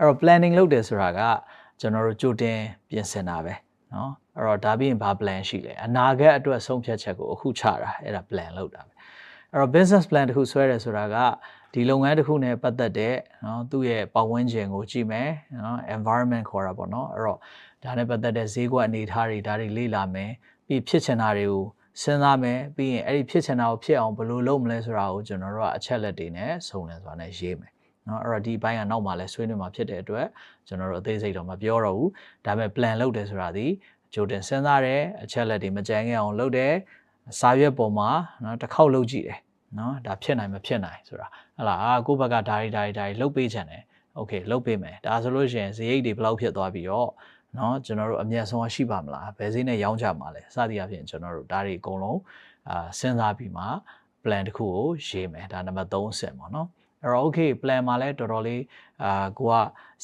အဲ့တော့ planning လုပ်တယ်ဆိုတာကကျွန်တော်တို့ကြိုတင်ပြင်ဆင်တာပဲเนาะအဲ့တော့ဒါပြီးရင်ဘာ plan ရှိလဲအနာဂတ်အတွက်ဆုံးဖြတ်ချက်ကိုအခုချတာအဲ့ဒါ plan လုပ်တာပဲအဲ့တော့ business plan တစ်ခုဆွဲတယ်ဆိုတာကဒီလုပ်ငန်းတစ်ခုနဲ့ပတ်သက်တဲ့เนาะသူ့ရဲ့ပတ်ဝန်းကျင်ကိုကြည့်မယ်เนาะ environment ခေါ်တာပေါ့เนาะအဲ့တော့ဒါနဲ့ပတ်သက်တဲ့ဈေးကွက်အနေအထားတွေဒါတွေလေ့လာမယ်ပြီးဖြစ်ချင်တာတွေကိုစဉ်းစားမယ်ပြီးရင်အဲ့ဒီဖြစ်ချင်တာကိုဖြစ်အောင်ဘယ်လိုလုပ်မလဲဆိုတာကိုကျွန်တော်တို့ကအချက်လက်တွေနဲ့စုံလင်စွာနဲ့ရေးမယ် เนาะအဲ့တော့ဒီဘိုင်းကနောက်မှလည်းဆွေးနွေးမှာဖြစ်တဲ့အတွက်ကျွန်တော်တို့အသေးစိတ်တော့မပြောတော့ဘူးဒါပေမဲ့ plan လုပ်တယ်ဆိုတာဒီကြိုတင်စဉ်းစားတယ်အချက်လက်တွေမကြမ်းခဲ့အောင်လုပ်တယ်စာရွက်ပေါ်မှာเนาะတစ်ခေါက်လုပ်ကြည့်တယ်เนาะဒါဖြစ်နိုင်မဖြစ်နိုင်ဆိုတာဟလာအာကိုယ့်ဘက်ကဒါတွေဒါတွေဒါတွေလုပ်ပေးချင်တယ်โอเคလုပ်ပေးမယ်ဒါဆိုလို့ရှိရင်ဇရိတ်တွေဘယ်လောက်ဖြစ်သွားပြီးတော့เนาะကျွန်တော်တို့အမျက်ဆုံးရှိပါမလားဘယ်ဈေးနဲ့ရောင်းကြမှာလဲစသည်အဖြစ်ကျွန်တော်တို့ဒါတွေအကုန်လုံးအာစဉ်းစားပြီးမှ plan တစ်ခုကိုရေးမယ်ဒါနံပါတ်3အဆင့်ပေါ့နော် အဲ့တော့ okay plan မှာလည်းတော်တော်လေးအာကိုက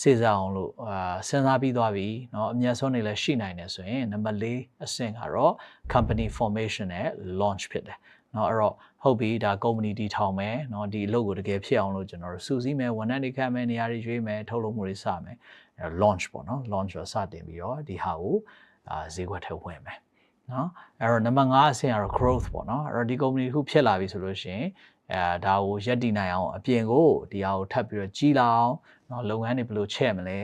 စေစားအောင်လို့အာစဉ်းစားပြီးသွားပြီเนาะအမျက်ဆုံးနေလည်းရှိနိုင်တယ်ဆိုရင်နံပါတ်4အဆင့်ကတော့ company formation နဲ့ launch ဖြစ်တယ်เนาะအဲ့တော့ဟုတ်ပြီဒါ company တည်ထောင်မယ်เนาะဒီအလုပ်ကိုတကယ်ဖြစ်အောင်လို့ကျွန်တော်တို့စူးစီးမယ်ဝန်ထမ်းတွေခန့်မယ်နေရာတွေရွေးမယ်ထုတ်လုပ်မှုတွေစမယ်အဲ့တော့ launch ပေါ့နော် launch ကိုစတင်ပြီးတော့ဒီဟာကိုအာဈေးကွက်ထဲဝင်မယ်နော်အဲ့တော့နံပါတ်5အဆင့်ကတော့ growth ပေါ့နော်အဲ့တော့ဒီ company တစ်ခုဖြစ်လာပြီဆိုလို့ရှိရင် အဲဒါကိုရက်တည်နိုင်အောင်အပြင်ကိုဒီဟာကိုထပ်ပြီးတော့ကြီးလာအောင်နော်လုပ်ငန်းတွေဘယ်လိုချဲ့မလဲ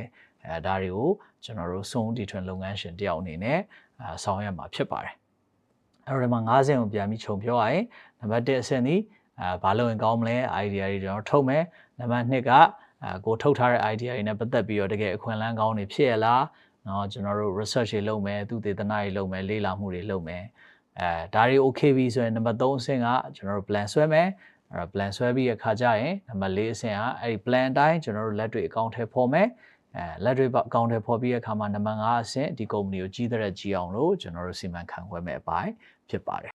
အဲဒါတွေကိုကျွန်တော်တို့စုံတီထွင်လုပ်ငန်းရှင်တယောက်အနေနဲ့အဲဆောင်ရွက်မှာဖြစ်ပါတယ်အဲ့တော့ဒီမှာ5ဆင့်ကိုပြန်ပြီးခြုံပြောရရင်နံပါတ်1အဆင့်ဒီအဲဘာလုပ်ရင်ကောင်းမလဲ idea တွေကျွန်တော်ထုတ်မယ်နံပါတ်2ကအဲကိုထုတ်ထားတဲ့ idea တွေနဲ့ပတ်သက်ပြီးတော့တကယ်အခွင့်အလမ်းကောင်းတွေဖြစ်ရလားเนาะကျွန်တော်တို့ research တွေလုပ်မယ်သူတေသနတွေလုပ်မယ်လေ့လာမှုတွေလုပ်မယ် အဲဒါတွေ okay ပြီဆိုရင်နံပါတ်3အဆင့်ကကျွန်တော်တို့ plan ဆွဲမယ်အဲ plan ဆွဲပြီးရခါကြရင်နံပါတ်4အဆင့်ကအဲ့ဒီ plan အတိုင်းကျွန်တော်တို့လက်တွေအကောင့်ထဲပေါ်မယ်အဲလက်တွေအကောင့်ထဲပေါ်ပြီးရခါမှာနံပါတ်5အဆင့်ဒီ company ကိုကြီးတဲ့ကြီးအောင်လို့ကျွန်တော်တို့စီမံခန့်ခွဲမဲ့အပိုင်းဖြစ်ပါတယ်